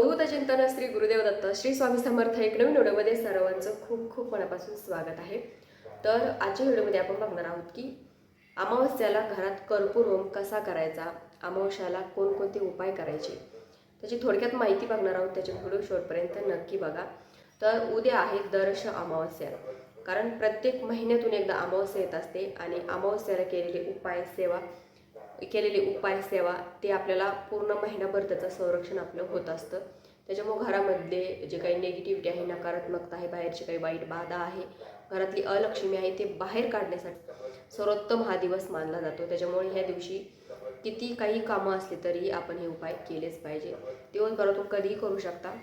अवधूत चिंतन श्री गुरुदेव दत्त श्री स्वामी समर्थ एक नवीन व्हिडिओमध्ये सर्वांचं खूप खूप मनापासून स्वागत आहे. तर आजच्या व्हिडिओमध्ये आपण बघणार आहोत की अमावस्याला घरात कर्पूर होम कसा करायचा? अमावस्याला कोणकोणते उपाय करायचे? त्याची थोडक्यात माहिती बघणार आहोत त्याचे व्हिडिओ शेवटपर्यंत नक्की बघा. तर उद्या आहे दर्श अमावस्या. कारण प्रत्येक महिन्यातून एकदा अमावस्या येत असते आणि अमावस्याला केलेले उपाय सेवा केलेले उपाय सेवा ते आपल्याला पूर्ण महिनाभर त्याचं संरक्षण आपलं होत असतं. त्याच्यामुळं घरामधले जे काही निगेटिव्हिटी आहे नकारात्मकता आहे बाहेरची काही वाईट बाधा आहे घरातली अलक्ष्मी आहे ते बाहेर काढण्यासाठी सर्वोत्तम हा दिवस मानला जातो. त्याच्यामुळे ह्या दिवशी किती काही कामं असली तरी आपण हे उपाय केलेच पाहिजे. दिवसभरातून कधीही करू शकता.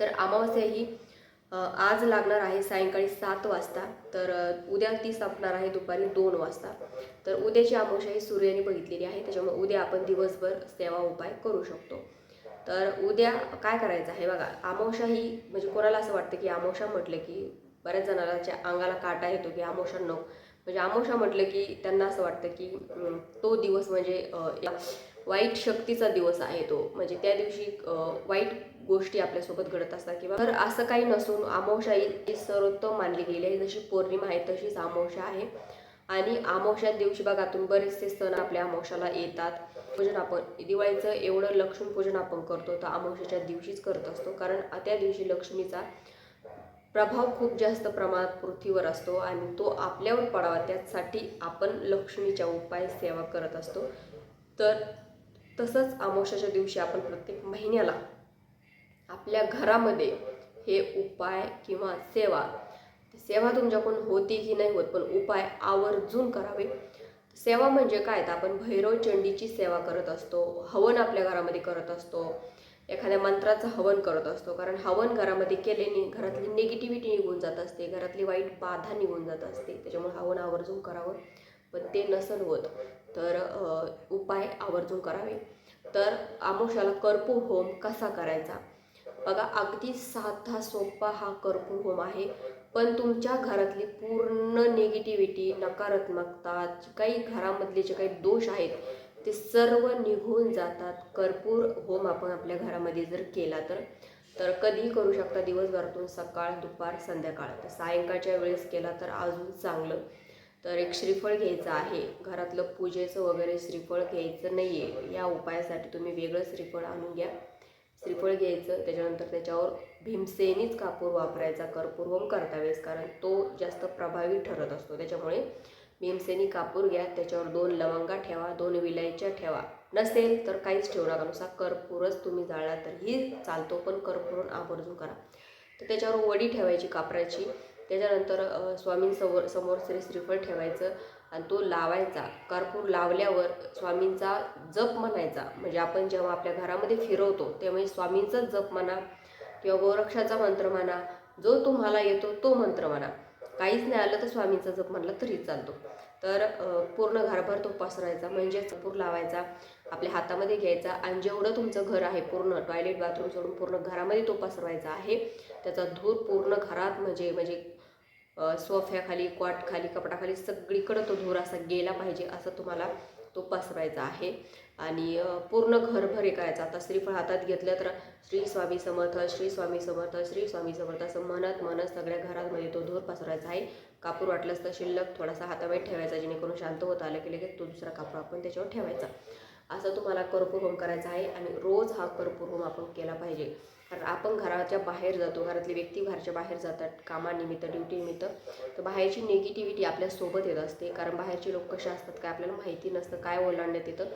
तर अमावस्या ही आज लागणार आहे सायंकाळी सात वाजता तर उद्या ती संपणार आहे दुपारी दोन वाजता. तर उद्याची अमावस्या ही सूर्याने बघितलेली आहे त्याच्यामुळे उद्या आपण दिवसभर सेवा उपाय करू शकतो. तर उद्या काय करायचं आहे बघा अमावस्या ही म्हणजे कोणाला असं वाटतं की अमावस्या म्हटलं की बऱ्याच जणांच्या अंगाला काटा येतो की अमावस्या नको. म्हणजे अमावस्या म्हटलं की त्यांना असं वाटतं की तो दिवस म्हणजे वाईट शक्तीचा दिवस आहे तो. म्हणजे त्या दिवशी वाईट गोष्टी आपल्यासोबत घडत असतात किंवा तर असं काही नसून अमावस्या ही सर्वोत्तम मानली गेली आहे जशी पौर्णिमा आहे तशीच अमावस्या आहे. आणि अमावस्या दिवशी भागातून बरेचसे सण आपल्या अमावस्याला येतात. पूजन आपण दिवाळीचं एवढं लक्ष्मी पूजन आपण करतो तर अमावस्याच्या दिवशीच करत असतो. कारण त्या दिवशी लक्ष्मीचा प्रभाव खूप जास्त प्रमाणात पृथ्वीवर असतो आणि तो आपल्यावर पडावा त्यासाठी आपण लक्ष्मीच्या उपाय सेवा करत असतो. तर तसंच अमावस्याच्या दिवशी आपण प्रत्येक महिन्याला आपल्या घरामध्ये हे उपाय किंवा सेवा सेवा तुमच्याकडून होती की नाही होत पण उपाय आवर्जून करावे. सेवा म्हणजे काय? तर आपण भैरव चंडीची सेवा करत असतो हवन आपल्या घरामध्ये करत असतो एखाद्या मंत्राचं हवन करत असतो कारण हवन घरामध्ये केल्याने घरातली निगेटिव्हिटी निघून जात असते घरातली वाईट बाधा निघून जात असते त्याच्यामुळे हवन आवर्जून करावं पण ते नसन होत. तर उपाय आवर्जून करावे. तर आमुषाला कर्पूर होम कसा करायचा? बघा अगदी साधा सोपा हा कर्पूर होम आहे. पण तुमच्या घरातली पूर्ण निगेटिव्हिटी नकारात्मकता जे काही घरामधले जे काही दोष आहेत ते सर्व निघून जातात. कर्पूर होम आपण आपल्या घरामध्ये जर केला तर तर कधीही करू शकता. दिवसभरातून सकाळ दुपार संध्याकाळ. तर सायंकाळच्या वेळेस केला तर अजून चांगलं. तर एक श्रीफळ घ्यायचं आहे. घरातलं पूजेचं वगैरे श्रीफळ घ्यायचं नाही आहे या उपायासाठी तुम्ही वेगळं श्रीफळ आणून घ्या. श्रीफळ घ्यायचं त्याच्यानंतर त्याच्यावर भीमसेनीच कापूर वापरायचा कर्पूरवम होम करता वेळेस कारण तो जास्त प्रभावी ठरत असतो. त्याच्यामुळे भीमसेनी कापूर घ्या त्याच्यावर दोन लवंगा ठेवा दोन विलायच्या ठेवा. नसेल तर काहीच ठेवू नका. नुसार कर्पूरच तुम्ही जाळला तरीही चालतो पण कर्पूरून आवर्जून करा. तर त्याच्यावर वडी ठेवायची कापराची. त्याच्यानंतर स्वामींसमोर समोर श्री श्रीफळ ठेवायचं. आणि तो लावायचा. कर्पूर लावल्यावर स्वामींचा जप म्हणायचा. म्हणजे आपण जेव्हा आपल्या घरामध्ये फिरवतो त्यामुळे स्वामींचाच जप म्हणा किंवा गोरक्षाचा मंत्र म्हणा जो तुम्हाला येतो तो मंत्र म्हणा. काहीच नाही आलं तर स्वामींचा जप म्हटलं तरी चालतो. तर पूर्ण घरभर तो पसरायचा म्हणजे चपूर लावायचा आपल्या हातामध्ये घ्यायचा आणि जेवढं तुमचं घर आहे पूर्ण टॉयलेट बाथरूम सोडून पूर्ण घरामध्ये तो पसरवायचा आहे. त्याचा धूर पूर्ण घरात म्हणजे म्हणजे सोफ्याखाली कॉटखाली कपडाखाली सगळीकडं तो धूर असा गेला पाहिजे असं तुम्हाला तो पसरायचा आहे. आणि पूर्ण घरभर करायचा आता श्रीफळ हातात घेतलं तर श्री स्वामी समर्थ श्री स्वामी समर्थ श्री स्वामी समर्थ असं म्हणत म्हणत सगळ्या घरामध्ये तो धूर पसरायचा आहे. कापूर वाटलंच तर शिल्लक थोडासा हातामध्ये ठेवायचा जेणेकरून शांत होत आलं की लगेच तो दुसरा कापूर आपण त्याच्यावर ठेवायचा. असं तुम्हाला कर्पूर होम करायचा आहे आणि रोज हा कर्पूर होम आपण केला पाहिजे. कारण आपण घराच्या बाहेर जातो घरातले व्यक्ती घराच्या बाहेर जातात कामानिमित्त ड्युटीनिमित्त तर बाहेरची निगेटिव्हिटी आपल्यासोबत येत असते. कारण बाहेरचे लोक कसे असतात काय आपल्याला माहिती नसतं काय ओलांडण्यात येतं.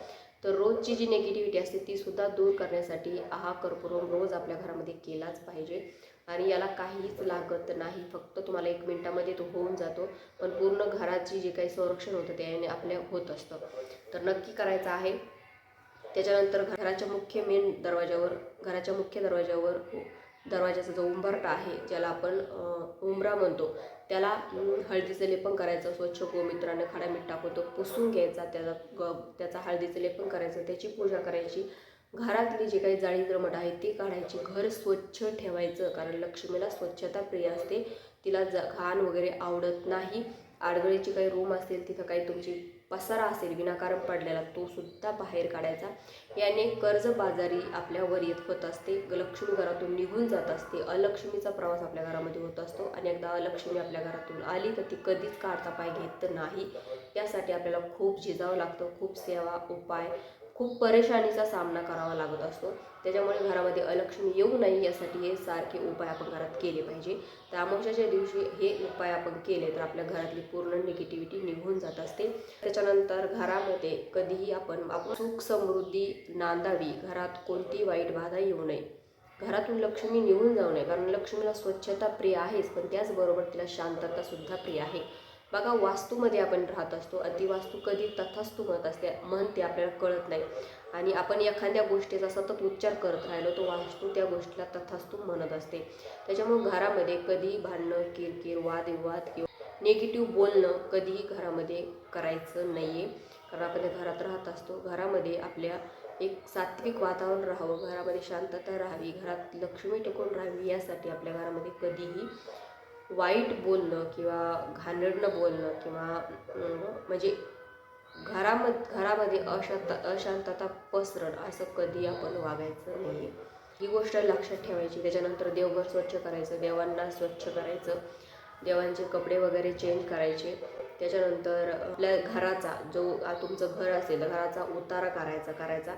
तर रोजची जी निगेटिव्हिटी असते तीसुद्धा दूर करण्यासाठी हा कर्पूरम रोज आपल्या घरामध्ये केलाच पाहिजे. आणि याला काहीच लागत नाही. फक्त तुम्हाला एक मिनटामध्ये तो होऊन जातो. पण पूर्ण घराची जे काही संरक्षण होतं त्याने आपल्या होत असतं. तर नक्की करायचं आहे त्याच्यानंतर घराच्या मुख्य मेन दरवाजावर घराच्या मुख्य दरवाजावर हो- दरवाजाचा जो उंबरटा आहे ज्याला आपण उंबरा म्हणतो त्याला हळदीचं लेपन करायचं स्वच्छ गोमित्राने खडा मीठ टाकून तो पुसून घ्यायचा त्याचा ग त्याचा हळदीचं लेपन करायचं त्याची पूजा करायची. घरातली जी काही जाळी द्रमट आहे ती काढायची घर स्वच्छ ठेवायचं कारण लक्ष्मीला स्वच्छता प्रिय असते. तिला ज घाण वगैरे आवडत नाही. आडगळीची काही रूम असतील तिथं काही तुमची पसारा असेल विनाकारण पडलेला तो सुद्धा बाहेर काढायचा. याने कर्जबाजारी आपल्यावर येत होत असते लक्ष्मी घरातून निघून जात असते. अलक्ष्मीचा प्रवास आपल्या घरामध्ये होत असतो आणि एकदा अलक्ष्मी आपल्या घरातून आली तर ती कधीच काढता पाय घेत नाही. यासाठी आपल्याला खूप झिजावं लागतं खूप सेवा उपाय खूप परेशानीचा सामना करावा लागत असतो. त्याच्यामुळे घरामध्ये अलक्ष्मी येऊ नये यासाठी हे सारखे उपाय आपण घरात केले पाहिजे. तर अमावश्याच्या दिवशी हे उपाय आपण केले तर आपल्या घरातली पूर्ण निगेटिव्हिटी निघून जात असते. त्याच्यानंतर घरामध्ये कधीही आपण आपण सुख समृद्धी नांदावी. घरात कोणती वाईट बाधा येऊ नये. घरातून लक्ष्मी निघून जाऊ नये. कारण लक्ष्मीला स्वच्छता प्रिय आहेच पण त्याचबरोबर तिला शांतता सुद्धा प्रिय आहे. बघा वास्तूमध्ये आपण राहत असतो अतिवास्तू कधी तथास्तू म्हणत असते म्हणते आपल्याला कळत नाही. आणि आपण एखाद्या गोष्टीचा सतत उच्चार करत राहिलो तो वास्तू त्या गोष्टीला तथास्तू म्हणत असते. त्याच्यामुळे घरामध्ये कधीही भांडणं किरकिर वादविवाद किंवा निगेटिव्ह बोलणं कधीही घरामध्ये करायचं नाही आहे कारण आपण त्या घरात राहत असतो. घरामध्ये आपल्या एक सात्विक वातावरण राहावं घरामध्ये शांतता राहावी घरात लक्ष्मी टिकून राहावी यासाठी आपल्या घरामध्ये कधीही वाईट बोलणं किंवा घाणेरडं बोलणं किंवा म्हणजे घरामध्ये घरामध्ये अशांत अशांतता पसरण असं कधी आपण वागायचं नाही ही गोष्ट लक्षात ठेवायची. त्याच्यानंतर देवघर स्वच्छ करायचं देवांना स्वच्छ करायचं देवांचे कपडे वगैरे चेंज करायचे. त्याच्यानंतर आपल्या घराचा जो तुमचं घर असेल तर घराचा उतारा करायचा करायचा.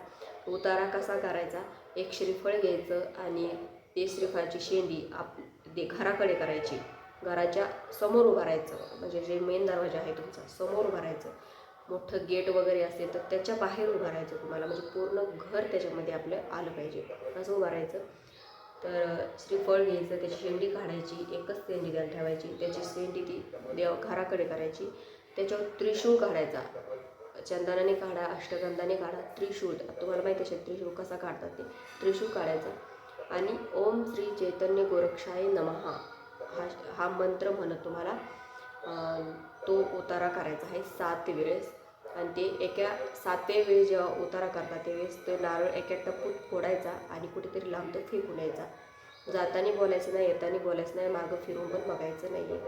उतारा कसा करायचा? एक श्रीफळ घ्यायचं आणि ते श्रीफळाची शेंडी आप दे घराकडे करायची. घराच्या समोर उभं राहायचं. म्हणजे जे मेन दरवाजा आहे तुमचा समोर उभं राहायचं. मोठं गेट वगैरे असेल तर त्याच्या बाहेर उभं राहायचं तुम्हाला. म्हणजे पूर्ण घर त्याच्यामध्ये आपलं आलं पाहिजे. असं उभं राहायचं. तर श्रीफळ घ्यायचं त्याची शेंडी काढायची एकच शेंडी द्यायला ठेवायची त्याची शेंडी ती देव घराकडे करायची. त्याच्यावर त्रिशूळ काढायचा. चंदनाने काढा अष्टगंधाने काढा त्रिशूळ. तुम्हाला माहिती असेल त्रिशूळ कसा काढतात ते. त्रिशूळ काढायचा. आणि ओम श्री चैतन्य गोरक्षाय नमहा हा हा मंत्र म्हणत तुम्हाला तो उतारा करायचा आहे सात वेळेस. आणि ते एका सातव्या वेळेस जेव्हा उतारा करतात त्यावेळेस तो नारळ एका टप्पूत फोडायचा आणि कुठेतरी लांब तो फेकून यायचा. जाताना बोलायचं नाही येताना बोलायचं नाही मागं फिरून पण बघायचं नाही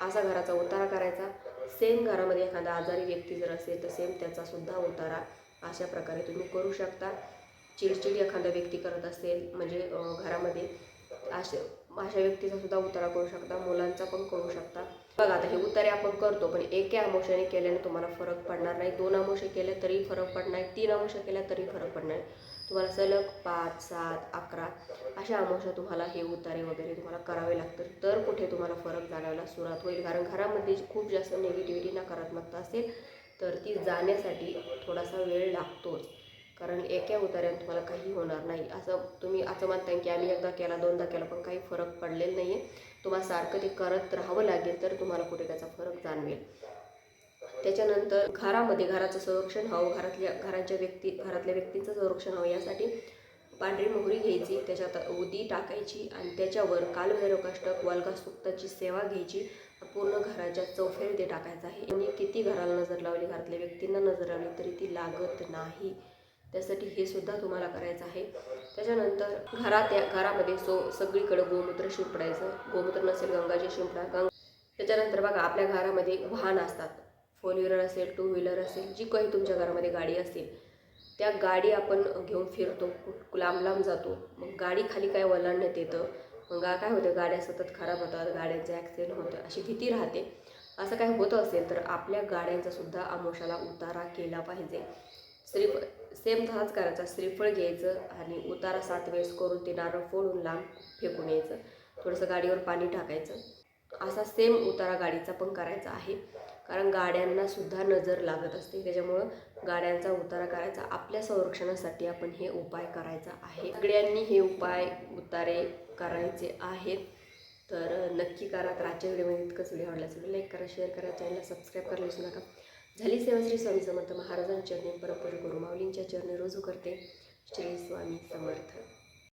असा घराचा उतारा करायचा. सेम घरामध्ये एखादा आजारी व्यक्ती जर असेल तर सेम त्याचासुद्धा उतारा अशा प्रकारे तुम्ही करू शकता. चिडचिड एखादा व्यक्ती करत असेल म्हणजे घरामध्ये असे अशा व्यक्तीचा सुद्धा उतारा करू शकता मुलांचा पण करू शकता. बघा आता हे उतारे आपण करतो पण एका अमावस्याने केल्याने तुम्हाला फरक पडणार नाही. दोन अमोशे केले तरी फरक पडणार नाही. तीन अमावस्या केल्या तरी फरक पडणार तुम्हाला सलग पाच सात अकरा अशा अमावस्या तुम्हाला हे उतारे वगैरे तुम्हाला करावे लागतात. तर कुठे तुम्हाला फरक जाणवायला सुरुवात होईल. कारण घरामध्ये खूप जास्त निगेटिव्हिटी नकारात्मकता असेल तर ती जाण्यासाठी थोडासा वेळ लागतोच. कारण एका उतार्यात तुम्हाला काही होणार नाही. असं तुम्ही असं म्हणता की आम्ही एकदा केला दोनदा केला पण काही फरक पडलेला नाही आहे तुम्हाला सारखं ते करत राहावं लागेल तर तुम्हाला कुठे त्याचा फरक जाणवेल. त्याच्यानंतर घरामध्ये घराचं संरक्षण हवं घरातल्या घराच्या व्यक्ती घरातल्या व्यक्तींचं संरक्षण हवं यासाठी पांढरी मोहरी घ्यायची त्याच्यात उदी टाकायची आणि त्याच्यावर कालभैरवकाष्टक वालका सुक्ताची सेवा घ्यायची. पूर्ण घराच्या चौफेर ते टाकायचं आहे. आणि किती घराला नजर लावली घरातल्या व्यक्तींना नजर लावली तरी ती लागत नाही. त्यासाठी हे सुद्धा तुम्हाला करायचं आहे. त्याच्यानंतर घरात या घरामध्ये सो सगळीकडं गोमूत्र शिंपडायचं. गोमूत्र नसेल गंगाजी शिंपडा. गंग त्याच्यानंतर बघा आपल्या घरामध्ये वाहन असतात. फोर व्हीलर असेल टू व्हीलर असेल जी काही तुमच्या घरामध्ये गाडी असेल त्या गाडी आपण घेऊन फिरतो. कुठ- लांब लांब जातो. मग गाडी खाली काय वलांडण्यात येतं? मग काय होतं? गाड्या सतत खराब होतात गाड्यांचे ॲक्सिडेंट होतं अशी भीती राहते. असं काय होतं असेल तर आपल्या गाड्यांचासुद्धा आमोशाला उतारा केला पाहिजे. श्रीफळ सेम तसाच करायचा. श्रीफळ घ्यायचं आणि उतारा सात वेळेस करून ते नारळ फोडून लांब फेकून यायचं. थोडंसं गाडीवर पाणी टाकायचं. असा सेम उतारा गाडीचा पण करायचा आहे. कारण गाड्यांना सुद्धा नजर लागत असते. त्याच्यामुळं गाड्यांचा उतारा करायचा. आपल्या संरक्षणासाठी आपण हे उपाय करायचा आहे. सगळ्यांनी हे उपाय उतारे करायचे आहेत. तर नक्की करा. तर आजच्या व्हिडिओमध्ये इतकंच. व्हिडिओ आवडला असेल लाईक करा शेअर करा चॅनलला सबस्क्राईब करायला विसरू नका. झाली सेवा श्री स्वामी समर्थ महाराजांच्या चरणी परपरी गुरुमाऊलींच्या चरणी रोजू करते श्री स्वामी समर्थ.